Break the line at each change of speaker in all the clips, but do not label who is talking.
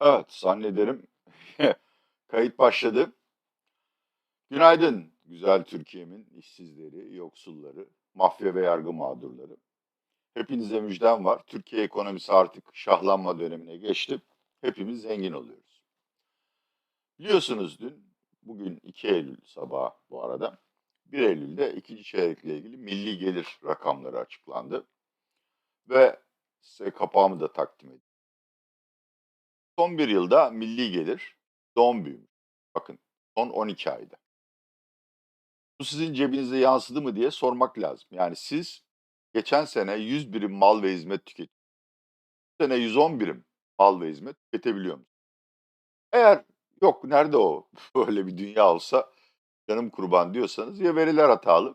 Evet, zannederim kayıt başladı. Günaydın güzel Türkiye'min işsizleri, yoksulları, mafya ve yargı mağdurları. Hepinize müjdem var. Türkiye ekonomisi artık şahlanma dönemine geçti. Hepimiz zengin oluyoruz. Biliyorsunuz dün, bugün 2 Eylül sabahı bu arada. 1 Eylül'de ikinci çeyrekle ilgili milli gelir rakamları açıklandı. Ve size kapağımı da takdim edeyim. Son bir yılda milli gelir doğum büyümüş. Bakın son 12 ayda. Bu sizin cebinize yansıdı mı diye sormak lazım. Yani siz geçen sene 100 birim mal ve hizmet tüket. Bu sene 110 birim mal ve hizmet tüketebiliyor musunuz? Eğer yok nerede o böyle bir dünya olsa canım kurban diyorsanız ya veriler hatalı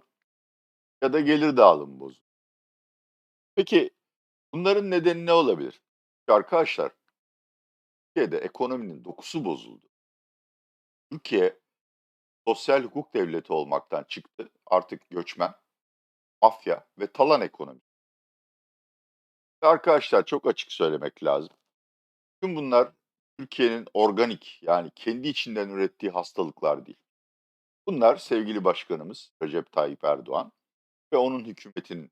ya da gelir dağılımı bozuk. Peki bunların nedeni ne olabilir? Arkadaşlar Türkiye'de ekonominin dokusu bozuldu. Türkiye sosyal hukuk devleti olmaktan çıktı. Artık göçmen, mafya ve talan ekonomi. Arkadaşlar çok açık söylemek lazım. Tüm bunlar Türkiye'nin organik yani kendi içinden ürettiği hastalıklar değil. Bunlar sevgili başkanımız Recep Tayyip Erdoğan ve onun hükümetinin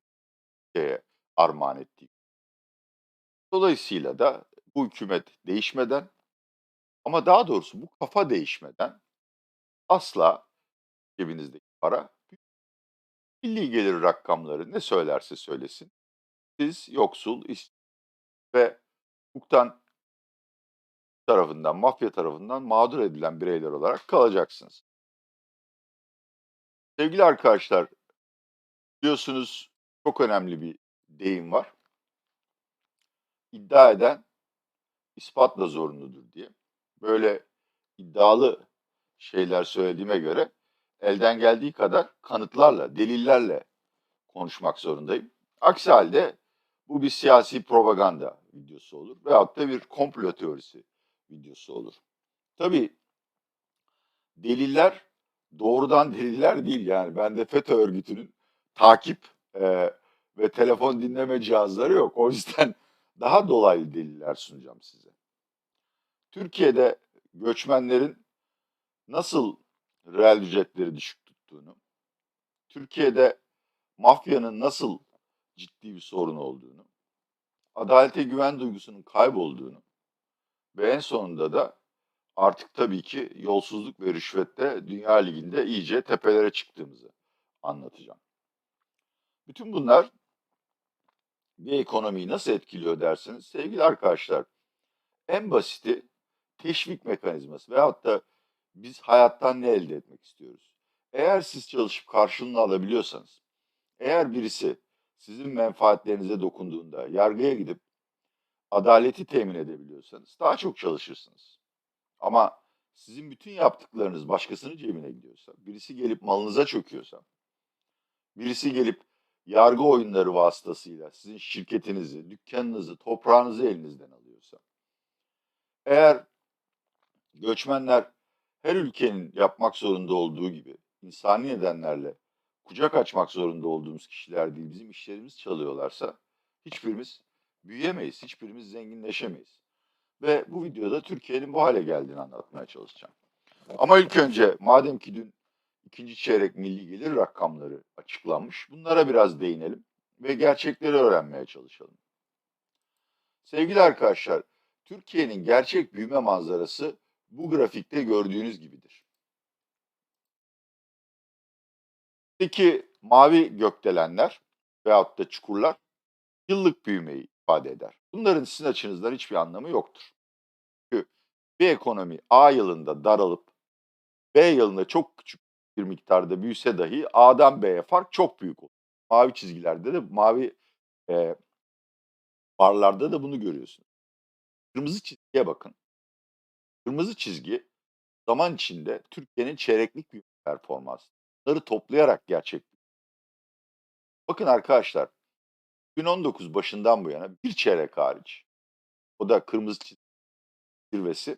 şeye armağan ettiği. Dolayısıyla da bu hükümet değişmeden ama daha doğrusu bu kafa değişmeden asla cebinizdeki para milli gelir rakamları ne söylerse söylesin siz yoksul iş ve hukuktan tarafından, mafya tarafından mağdur edilen bireyler olarak kalacaksınız. Sevgili arkadaşlar, biliyorsunuz çok önemli bir deyim var. İddia eden ispatla zorunludur diye. Böyle iddialı şeyler söylediğime göre elden geldiği kadar kanıtlarla, delillerle konuşmak zorundayım. Aksi halde bu bir siyasi propaganda videosu olur veyahut da bir komplo teorisi videosu olur. Tabii deliller doğrudan deliller değil yani. Bende FETÖ örgütünün takip e, ve telefon dinleme cihazları yok. O yüzden daha dolaylı deliller sunacağım size. Türkiye'de göçmenlerin nasıl reel ücretleri düşük tuttuğunu, Türkiye'de mafyanın nasıl ciddi bir sorun olduğunu, adalete güven duygusunun kaybolduğunu ve en sonunda da artık tabii ki yolsuzluk ve rüşvette Dünya Ligi'nde iyice tepelere çıktığımızı anlatacağım. Bütün bunlar bir ekonomiyi nasıl etkiliyor derseniz sevgili arkadaşlar en basiti teşvik mekanizması veyahut da biz hayattan ne elde etmek istiyoruz? Eğer siz çalışıp karşılığını alabiliyorsanız, eğer birisi sizin menfaatlerinize dokunduğunda yargıya gidip adaleti temin edebiliyorsanız daha çok çalışırsınız. Ama sizin bütün yaptıklarınız başkasının cebine gidiyorsa, birisi gelip malınıza çöküyorsa, birisi gelip yargı oyunları vasıtasıyla sizin şirketinizi, dükkanınızı, toprağınızı elinizden alıyorsa, eğer göçmenler her ülkenin yapmak zorunda olduğu gibi insani nedenlerle kucak açmak zorunda olduğumuz kişiler değil, bizim işlerimiz çalıyorlarsa hiçbirimiz büyüyemeyiz, hiçbirimiz zenginleşemeyiz. Ve bu videoda Türkiye'nin bu hale geldiğini anlatmaya çalışacağım. Ama ilk önce madem ki dün ikinci çeyrek milli gelir rakamları açıklanmış, bunlara biraz değinelim ve gerçekleri öğrenmeye çalışalım. Sevgili arkadaşlar, Türkiye'nin gerçek büyüme manzarası bu grafikte gördüğünüz gibidir. Peki mavi gökdelenler veyahut da çukurlar yıllık büyümeyi ifade eder. Bunların sizin açınızdan hiçbir anlamı yoktur. Çünkü bir ekonomi A yılında daralıp B yılında çok küçük bir miktarda büyüse dahi A'dan B'ye fark çok büyük olur. Mavi çizgilerde de mavi e, barlarda da bunu görüyorsunuz. Kırmızı çizgiye bakın. Kırmızı çizgi zaman içinde Türkiye'nin çeyreklik bir performansı. Bunları toplayarak gerçek. Bakın arkadaşlar 2019 başından bu yana bir çeyrek hariç o da kırmızı çizgi zirvesi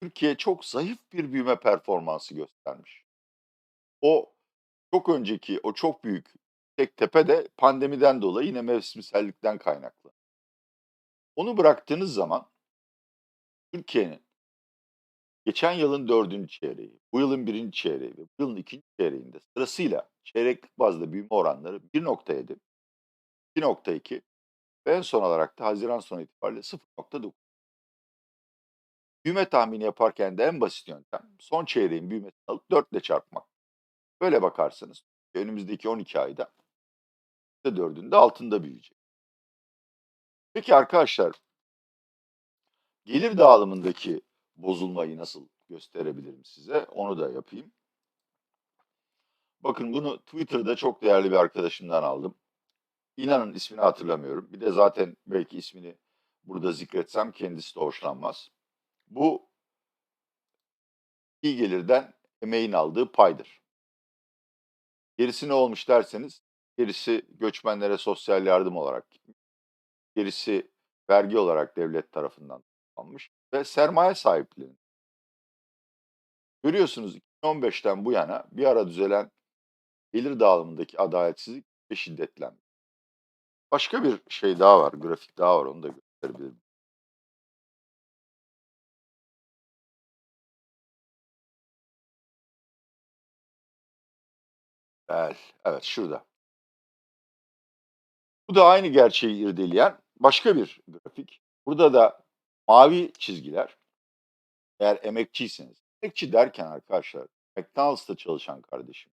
Türkiye çok zayıf bir büyüme performansı göstermiş. O çok önceki o çok büyük tek tepe de pandemiden dolayı yine mevsimsellikten kaynaklı. Onu bıraktığınız zaman Türkiye'nin geçen yılın 4. çeyreği, bu yılın 1. çeyreği ve bu yılın 2. çeyreğinde sırasıyla çeyreklik bazda büyüme oranları 1.7, 2.2 ve en son olarak da haziran sonu itibariyle 0.9. Büyüme tahmini yaparken de en basit yöntem son çeyreğin büyümesini alıp 4 ile çarpmak. Böyle bakarsanız önümüzdeki 12 ayda %4'ün de altında büyüyecek. Peki arkadaşlar gelir dağılımındaki bozulmayı nasıl gösterebilirim size? Onu da yapayım. Bakın bunu Twitter'da çok değerli bir arkadaşımdan aldım. İnanın ismini hatırlamıyorum. Bir de zaten belki ismini burada zikretsem kendisi de hoşlanmaz. Bu iyi gelirden emeğin aldığı paydır. Gerisi ne olmuş derseniz, gerisi göçmenlere sosyal yardım olarak. Gerisi vergi olarak devlet tarafından almış ve sermaye sahipleri. Görüyorsunuz 2015'ten bu yana bir ara düzelen gelir dağılımındaki adaletsizlik ve şiddetlendi. Başka bir şey daha var, grafik daha var onu da gösterebilirim. Evet, evet şurada. Bu da aynı gerçeği irdeleyen başka bir grafik. Burada da mavi çizgiler. Eğer emekçiyseniz, emekçi derken arkadaşlar McDonald's'ta çalışan kardeşim,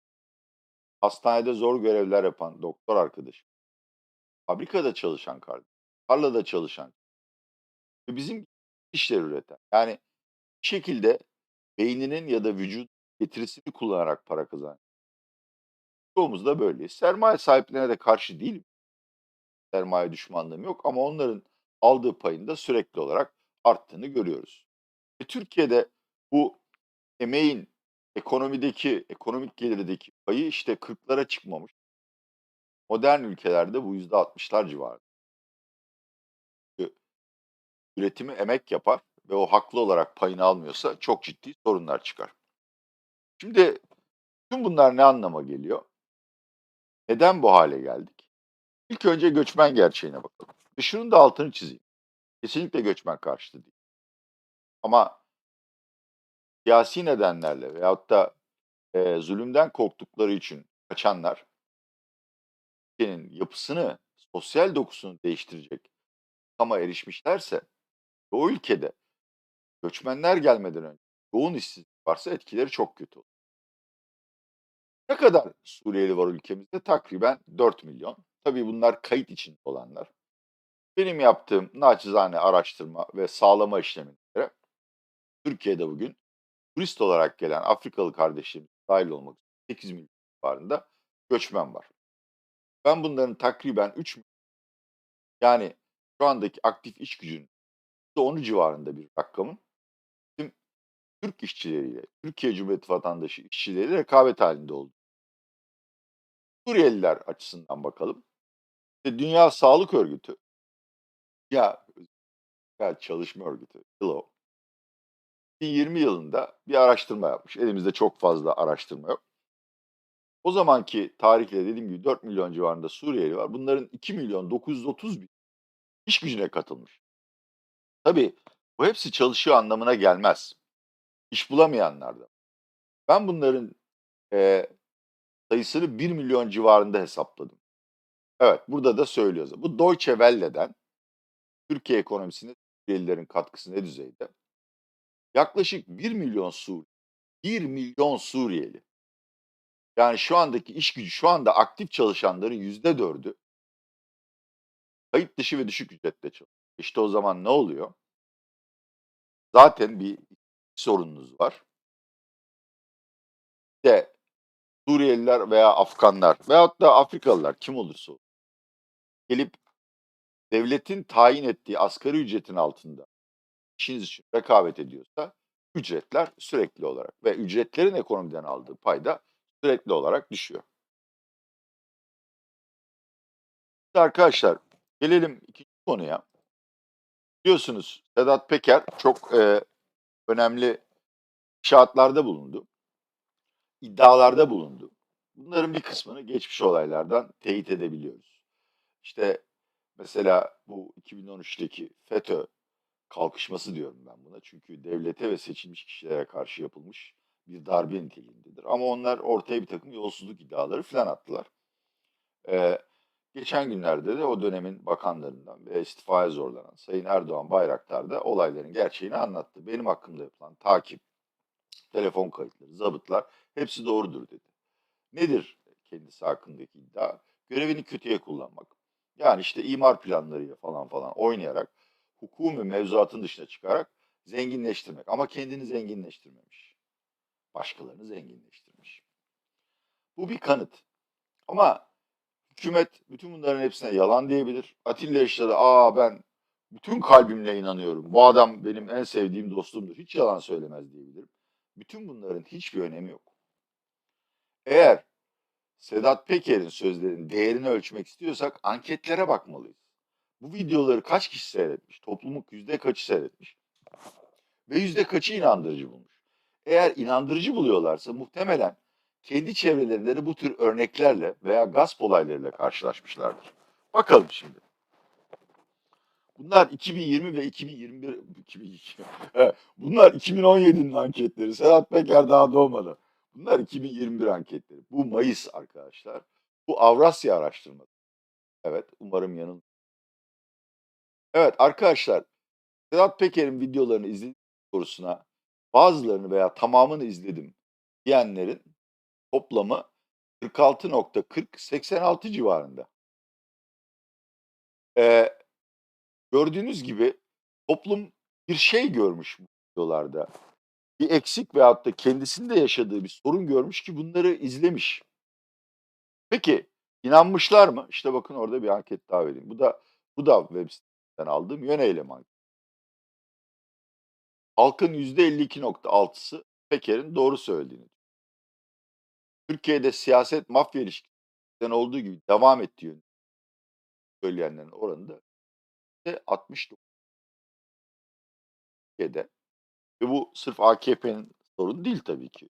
hastanede zor görevler yapan doktor arkadaşım, fabrikada çalışan kardeşim, tarlada çalışan ve bizim işler üreten. Yani bir şekilde beyninin ya da vücut getirisini kullanarak para kazanan. Çoğumuz da böyleyiz. Sermaye sahiplerine de karşı değilim. Sermaye düşmanlığım yok ama onların aldığı payın da sürekli olarak arttığını görüyoruz. Ve Türkiye'de bu emeğin ekonomideki, ekonomik gelirdeki payı işte 40'lara çıkmamış. Modern ülkelerde bu %60'lar civarında. Üretimi emek yapar ve o haklı olarak payını almıyorsa çok ciddi sorunlar çıkar. Şimdi tüm bunlar ne anlama geliyor? Neden bu hale geldik? İlk önce göçmen gerçeğine bakalım. Ve şunun da altını çizeyim. Kesinlikle göçmen karşıtı değil. Ama siyasi nedenlerle veyahut da e, zulümden korktukları için kaçanlar ülkenin yapısını, sosyal dokusunu değiştirecek ama erişmişlerse o ülkede göçmenler gelmeden önce yoğun işsizlik varsa etkileri çok kötü olur. Ne kadar Suriyeli var ülkemizde? Takriben 4 milyon. Tabii bunlar kayıt için olanlar. Benim yaptığım naçizane araştırma ve sağlama işlemine Türkiye'de bugün turist olarak gelen Afrikalı kardeşlerimiz dahil olmak üzere 8 milyon civarında göçmen var. Ben bunların takriben 3 milyon yani şu andaki aktif iş gücünün %10'u civarında bir rakamın Türk işçileriyle, Türkiye Cumhuriyeti vatandaşı işçileriyle rekabet halinde oldu. Suriyeliler açısından bakalım. İşte Dünya Sağlık Örgütü, ya, ya Çalışma Örgütü, ILO, 2020 yılında bir araştırma yapmış. Elimizde çok fazla araştırma yok. O zamanki tarihle dediğim gibi 4 milyon civarında Suriyeli var. Bunların 2 milyon 930 bin iş gücüne katılmış. Tabii bu hepsi çalışıyor anlamına gelmez. İş bulamayanlar da. Ben bunların e, sayısını 1 milyon civarında hesapladım. Evet burada da söylüyoruz. Bu Deutsche Welle'den Türkiye ekonomisine Suriyelilerin katkısı ne düzeyde? Yaklaşık 1 milyon Sur 1 milyon Suriyeli. Yani şu andaki iş gücü, şu anda aktif çalışanların yüzde dördü kayıt dışı ve düşük ücretle çalışıyor. İşte o zaman ne oluyor? Zaten bir sorununuz var. De Suriyeliler veya Afganlar veyahut da Afrikalılar kim olursa olsun gelip devletin tayin ettiği asgari ücretin altında işiniz için rekabet ediyorsa ücretler sürekli olarak ve ücretlerin ekonomiden aldığı payda sürekli olarak düşüyor. Arkadaşlar gelelim ikinci konuya. Biliyorsunuz Sedat Peker çok e, önemli şahatlarda bulundu. İddialarda bulundu. Bunların bir kısmını geçmiş olaylardan teyit edebiliyoruz. İşte mesela bu 2013'teki FETÖ kalkışması diyorum ben buna. Çünkü devlete ve seçilmiş kişilere karşı yapılmış bir darbe niteliğindedir. Ama onlar ortaya bir takım yolsuzluk iddiaları falan attılar. Ee, geçen günlerde de o dönemin bakanlarından ve istifaya zorlanan Sayın Erdoğan Bayraktar da olayların gerçeğini anlattı. Benim hakkımda yapılan takip, telefon kayıtları, zabıtlar hepsi doğrudur dedi. Nedir kendisi hakkındaki iddia? Görevini kötüye kullanmak. Yani işte imar planlarıyla falan falan oynayarak hukumu mevzuatın dışına çıkarak zenginleştirmek. Ama kendini zenginleştirmemiş. Başkalarını zenginleştirmiş. Bu bir kanıt. Ama hükümet bütün bunların hepsine yalan diyebilir. Atilla işte de aa ben bütün kalbimle inanıyorum. Bu adam benim en sevdiğim dostumdur. Hiç yalan söylemez diyebilirim. Bütün bunların hiçbir önemi yok. Eğer Sedat Peker'in sözlerinin değerini ölçmek istiyorsak anketlere bakmalıyız. Bu videoları kaç kişi seyretmiş? Toplumun yüzde kaçı seyretmiş? Ve yüzde kaçı inandırıcı bulmuş? Eğer inandırıcı buluyorlarsa muhtemelen kendi çevrelerinde de bu tür örneklerle veya gasp olaylarıyla karşılaşmışlardır. Bakalım şimdi. Bunlar 2020 ve 2021 2022. Evet, Bunlar 2017'nin anketleri. Sedat Peker daha doğmadı. Bunlar 2021 anketleri. Bu Mayıs arkadaşlar. Bu Avrasya araştırması. Evet, umarım yanıl. Evet arkadaşlar, Sedat Peker'in videolarını izledim sorusuna bazılarını veya tamamını izledim diyenlerin toplamı 46.40-86 civarında. Ee, gördüğünüz gibi toplum bir şey görmüş bu videolarda. Bir eksik veyahut da kendisinde yaşadığı bir sorun görmüş ki bunları izlemiş. Peki inanmışlar mı? İşte bakın orada bir anket daha vereyim. Bu da bu da web sitesinden aldığım yöneylem anketi. Halkın %52.6'sı Peker'in doğru söylediğini. Türkiye'de siyaset mafya ilişkisinden olduğu gibi devam ettiği yönünde söyleyenlerin oranı da %69. Türkiye'de ve bu sırf AKP'nin sorunu değil tabii ki.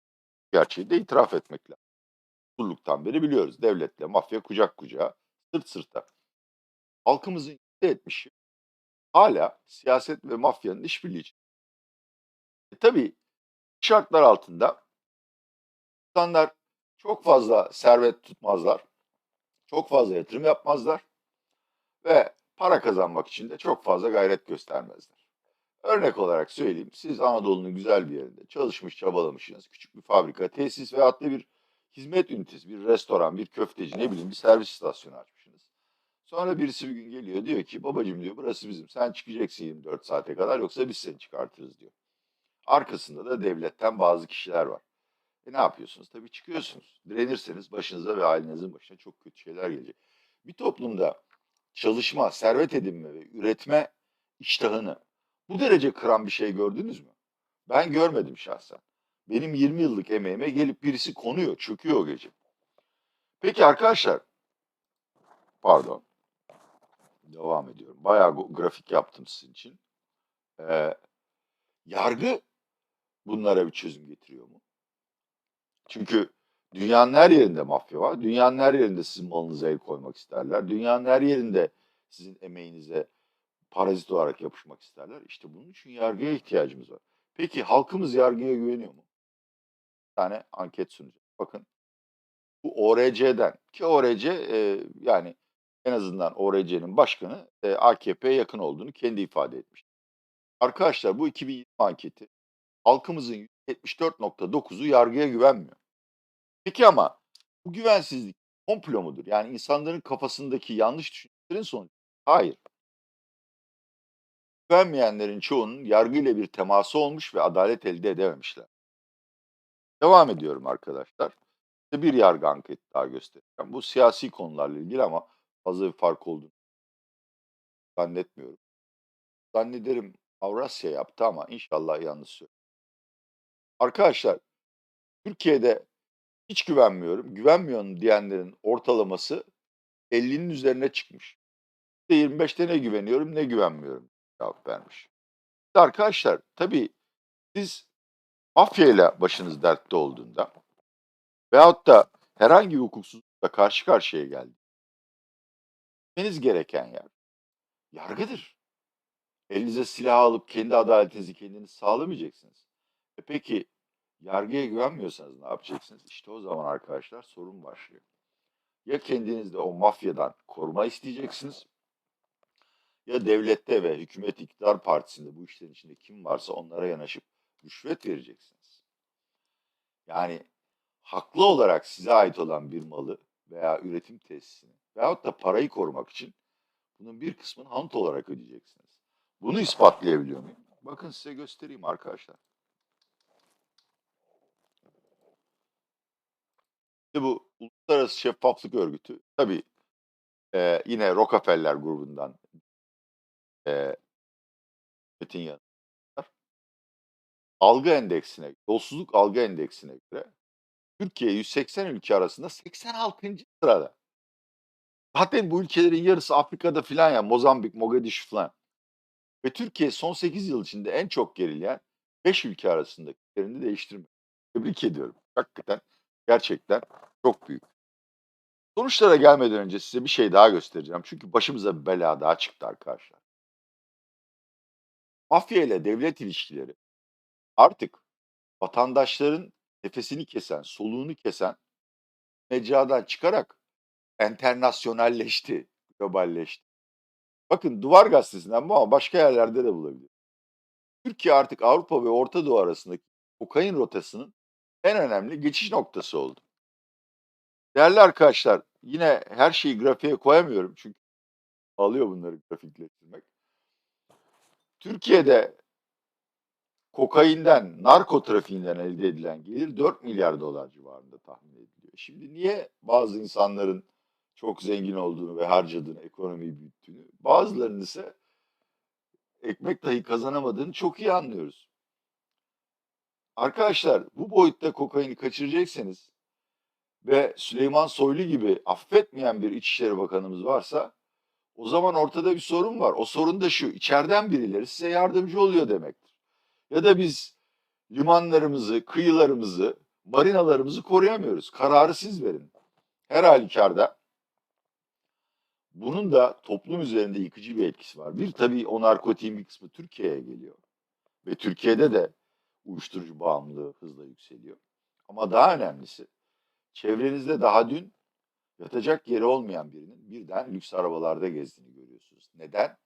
Gerçeği de itiraf etmek lazım. Kulluktan beri biliyoruz. Devletle mafya kucak kucağa, sırt sırta. Halkımızın %70'i hala siyaset ve mafyanın işbirliği için. E, tabii şartlar altında insanlar çok fazla servet tutmazlar. Çok fazla yatırım yapmazlar. Ve para kazanmak için de çok fazla gayret göstermezler. Örnek olarak söyleyeyim. Siz Anadolu'nun güzel bir yerinde çalışmış, çabalamışsınız. Küçük bir fabrika, tesis veya da bir hizmet ünitesi, bir restoran, bir köfteci, ne bileyim bir servis istasyonu açmışsınız. Sonra birisi bir gün geliyor diyor ki babacım diyor burası bizim. Sen çıkacaksın 24 saate kadar yoksa biz seni çıkartırız diyor. Arkasında da devletten bazı kişiler var. E ne yapıyorsunuz? Tabii çıkıyorsunuz. Direnirseniz başınıza ve ailenizin başına çok kötü şeyler gelecek. Bir toplumda çalışma, servet edinme ve üretme iştahını bu derece kıran bir şey gördünüz mü? Ben görmedim şahsen. Benim 20 yıllık emeğime gelip birisi konuyor, çöküyor o gece. Peki arkadaşlar, pardon, devam ediyorum. Bayağı grafik yaptım sizin için. Ee, yargı bunlara bir çözüm getiriyor mu? Çünkü dünyanın her yerinde mafya var. Dünyanın her yerinde sizin malınıza el koymak isterler. Dünyanın her yerinde sizin emeğinize parazit olarak yapışmak isterler. İşte bunun için yargıya ihtiyacımız var. Peki halkımız yargıya güveniyor mu? Bir tane anket sunacağım. Bakın bu ORC'den ki ORC e, yani en azından ORC'nin başkanı e, AKP'ye yakın olduğunu kendi ifade etmiş. Arkadaşlar bu 2020 anketi halkımızın %74.9'u yargıya güvenmiyor. Peki ama bu güvensizlik komplo mudur? Yani insanların kafasındaki yanlış düşüncelerin sonucu. Hayır. Güvenmeyenlerin çoğunun yargıyla bir teması olmuş ve adalet elde edememişler. Devam ediyorum arkadaşlar. Size bir yargı anketi daha göstereceğim. Bu siyasi konularla ilgili ama fazla bir fark olduğunu zannetmiyorum. Zannederim Avrasya yaptı ama inşallah yanlış. Arkadaşlar Türkiye'de hiç güvenmiyorum, güvenmiyorum diyenlerin ortalaması 50'nin üzerine çıkmış. %25'te ne güveniyorum ne güvenmiyorum cevap vermiş. Arkadaşlar tabii siz mafyayla başınız dertte olduğunda veyahut da herhangi bir hukuksuzlukla karşı karşıya geldi. Gitmeniz gereken yer yargıdır. elinize silah alıp kendi adaletinizi kendiniz sağlamayacaksınız. E peki yargıya güvenmiyorsanız ne yapacaksınız? İşte o zaman arkadaşlar sorun başlıyor. Ya kendinizde o mafyadan koruma isteyeceksiniz ya devlette ve hükümet iktidar partisinde bu işlerin içinde kim varsa onlara yanaşıp rüşvet vereceksiniz. Yani haklı olarak size ait olan bir malı veya üretim tesisini veyahut da parayı korumak için bunun bir kısmını hanut olarak ödeyeceksiniz. Bunu ispatlayabiliyor muyum? Bakın size göstereyim arkadaşlar. Bu Uluslararası Şeffaflık Örgütü tabii e, yine Rockefeller grubundan e, Metin yanı var. Algı endeksine, yolsuzluk algı endeksine göre Türkiye 180 ülke arasında 86. sırada. Zaten bu ülkelerin yarısı Afrika'da filan ya Mozambik, Mogadishu falan. Ve Türkiye son 8 yıl içinde en çok gerileyen 5 ülke arasındaki yerini değiştirmiyor. Tebrik ediyorum. Hakikaten gerçekten çok büyük. Sonuçlara gelmeden önce size bir şey daha göstereceğim. Çünkü başımıza bir bela daha çıktı arkadaşlar. Mafya ile devlet ilişkileri artık vatandaşların nefesini kesen, soluğunu kesen mecradan çıkarak enternasyonelleşti, globalleşti. Bakın Duvar Gazetesi'nden bu ama başka yerlerde de bulabilir. Türkiye artık Avrupa ve Orta Doğu arasındaki kokain rotasının en önemli geçiş noktası oldu. Değerli arkadaşlar, yine her şeyi grafiğe koyamıyorum çünkü alıyor bunları grafikleştirmek. Türkiye'de kokainden, narko trafiğinden elde edilen gelir 4 milyar dolar civarında tahmin ediliyor. Şimdi niye bazı insanların çok zengin olduğunu ve harcadığını, ekonomiyi büyüttüğünü, bazılarının ise ekmek dahi kazanamadığını çok iyi anlıyoruz. Arkadaşlar bu boyutta kokaini kaçıracaksanız ve Süleyman Soylu gibi affetmeyen bir İçişleri Bakanımız varsa o zaman ortada bir sorun var. O sorun da şu, içeriden birileri size yardımcı oluyor demektir. Ya da biz limanlarımızı, kıyılarımızı, marinalarımızı koruyamıyoruz. Kararı siz verin. Her halükarda bunun da toplum üzerinde yıkıcı bir etkisi var. Bir tabii o narkotiğin bir kısmı Türkiye'ye geliyor. Ve Türkiye'de de uyuşturucu bağımlılığı hızla yükseliyor. Ama daha önemlisi çevrenizde daha dün yatacak yeri olmayan birinin birden lüks arabalarda gezdiğini görüyorsunuz. Neden?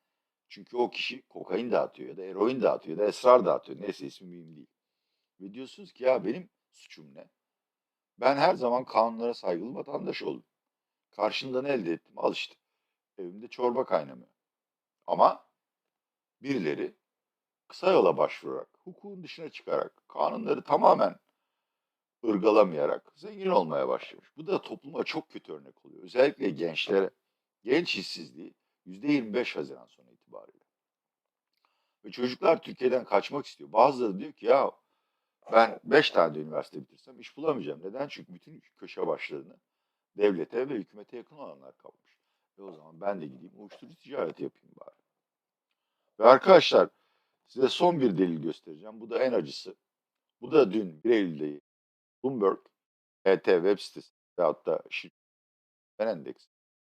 Çünkü o kişi kokain dağıtıyor ya da eroin dağıtıyor ya da esrar dağıtıyor. Neyse ismi mühim değil. Ve diyorsunuz ki ya benim suçum ne? Ben her zaman kanunlara saygılı vatandaş oldum. Karşında ne elde ettim? Al işte. Evimde çorba kaynamıyor. Ama birileri kısa yola başvurarak, hukukun dışına çıkarak, kanunları tamamen ırgalamayarak zengin olmaya başlamış. Bu da topluma çok kötü örnek oluyor. Özellikle gençlere. Genç işsizliği %25 Haziran sonu itibariyle. Ve çocuklar Türkiye'den kaçmak istiyor. Bazıları diyor ki ya ben 5 tane de üniversite bitirsem iş bulamayacağım. Neden? Çünkü bütün köşe başlarını devlete ve hükümete yakın olanlar kapmış. Ve o zaman ben de gideyim uyuşturucu ticareti yapayım bari. Ve arkadaşlar size son bir delil göstereceğim. Bu da en acısı. Bu da dün 1 Eylül'de Bloomberg, ET web sitesi veyahut da şirket endeks.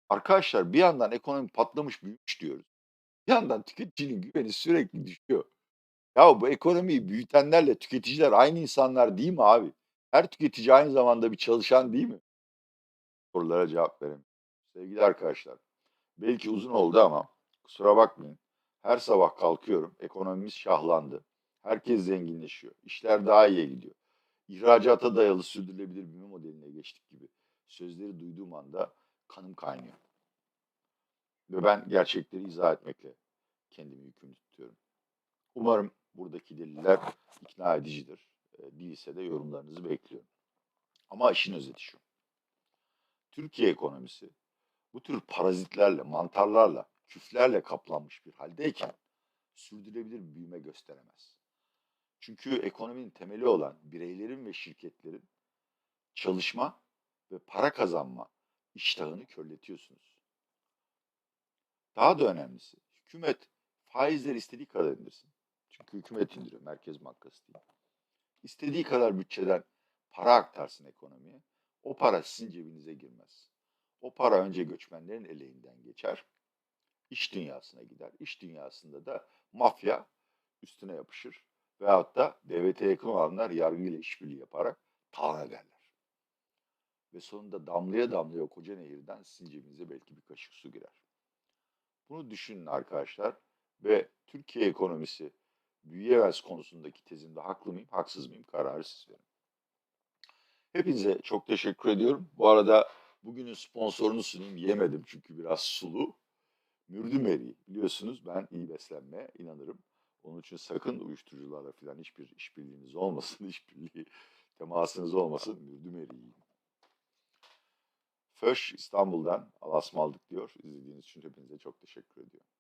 Arkadaşlar bir yandan ekonomi patlamış büyümüş diyoruz. Bir yandan tüketicinin güveni sürekli düşüyor. Ya bu ekonomiyi büyütenlerle tüketiciler aynı insanlar değil mi abi? Her tüketici aynı zamanda bir çalışan değil mi? Sorulara cevap veremiyorum. Sevgili arkadaşlar, belki uzun oldu ama kusura bakmayın. Her sabah kalkıyorum, ekonomimiz şahlandı. Herkes zenginleşiyor. İşler daha iyiye gidiyor. İhracata dayalı sürdürülebilir büyüme modeline geçtik gibi sözleri duyduğum anda kanım kaynıyor. Ve ben gerçekleri izah etmekle kendimi yükümlü tutuyorum. Umarım buradaki deliller ikna edicidir. E, değilse de yorumlarınızı bekliyorum. Ama işin özeti şu. Türkiye ekonomisi bu tür parazitlerle, mantarlarla, küflerle kaplanmış bir haldeyken sürdürülebilir bir büyüme gösteremez. Çünkü ekonominin temeli olan bireylerin ve şirketlerin çalışma ve para kazanma iştahını körletiyorsunuz. Daha da önemlisi, hükümet faizleri istediği kadar indirsin. Çünkü hükümet indiriyor, Merkez Bankası değil. İstediği kadar bütçeden para aktarsın ekonomiye. O para sizin cebinize girmez. O para önce göçmenlerin eleğinden geçer. İş dünyasına gider. İş dünyasında da mafya üstüne yapışır. Veyahut da devlete yakın olanlar yargıyla işbirliği yaparak talan ederler. Ve sonunda damlaya damlaya koca nehirden sizin cebinize belki bir kaşık su girer. Bunu düşünün arkadaşlar ve Türkiye ekonomisi büyüyemez konusundaki tezimde haklı mıyım, haksız mıyım kararı siz verin. Hepinize çok teşekkür ediyorum. Bu arada bugünün sponsorunu sunayım. Yemedim çünkü biraz sulu. Mürdüm eriği. Biliyorsunuz ben iyi beslenmeye inanırım. Onun için sakın uyuşturucularla falan hiçbir işbirliğiniz olmasın, işbirliği temasınız olmasın. Mürdüm eriği. yiyin. Föş İstanbul'dan Alasmaldık diyor. İzlediğiniz için hepinize çok teşekkür ediyorum.